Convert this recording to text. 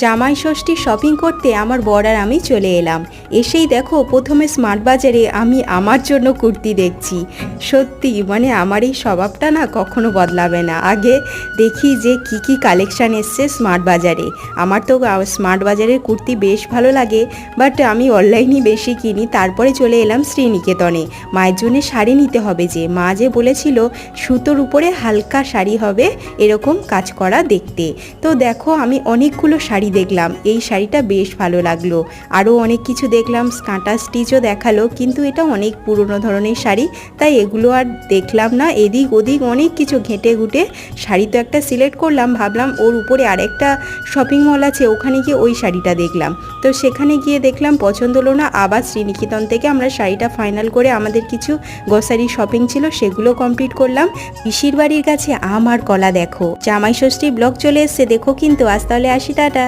জামাই ষষ্ঠী শপিং করতে আমার বর আর আমি চলে এলাম। এসেই দেখো প্রথমে স্মার্ট বাজারে আমি আমার জন্য কুর্তি দেখছি। সত্যি মানে আমার এই স্বভাবটা না কখনো বদলাবে না। আগে দেখি যে কি কি কালেকশান এসছে স্মার্ট বাজারে। আমার তো স্মার্ট বাজারের কুর্তি বেশ ভালো লাগে বাট আমি অনলাইনই বেশি কিনি। তারপরে চলে এলাম শ্রীনিকেতনে। মায়ের জন্য শাড়ি নিতে হবে যে। মা যে বলেছিল, সুতোর উপরে হালকা শাড়ি হবে, এরকম কাজ করা দেখতে। তো দেখো আমি অনেকগুলো শাড়ি দেখলাম, এই শাড়িটা বেশ ভালো লাগল। আরও অনেক কিছু দেখলাম, কাঁটা স্টিচও দেখাল, কিন্তু এটা অনেক পুরনো ধরনের শাড়ি, তাই এগুলো আর দেখলাম না। এদিক ওদিক অনেক কিছু ঘেঁটে ঘুটে শাড়ি তো একটা সিলেক্ট করলাম, ভাবলাম ওর উপরে আরেকটা শপিং মল আছে, ওখানে গিয়ে ওই শাড়িটা দেখলাম। তো সেখানে গিয়ে দেখলাম, পছন্দ হলো না, আবার শ্রীনিকেতন থেকে আমরা শাড়িটা ফাইনাল করে আমাদের কিছু গ্রসারি শপিং ছিল, সেগুলো কমপ্লিট করলাম। পিসির বাড়ির কাছে আম আর কলা দেখো। জামাই ষষ্ঠী ব্লগ চলে এসছে, দেখো কিন্তু, আজ তাহলে আসি, টাটা।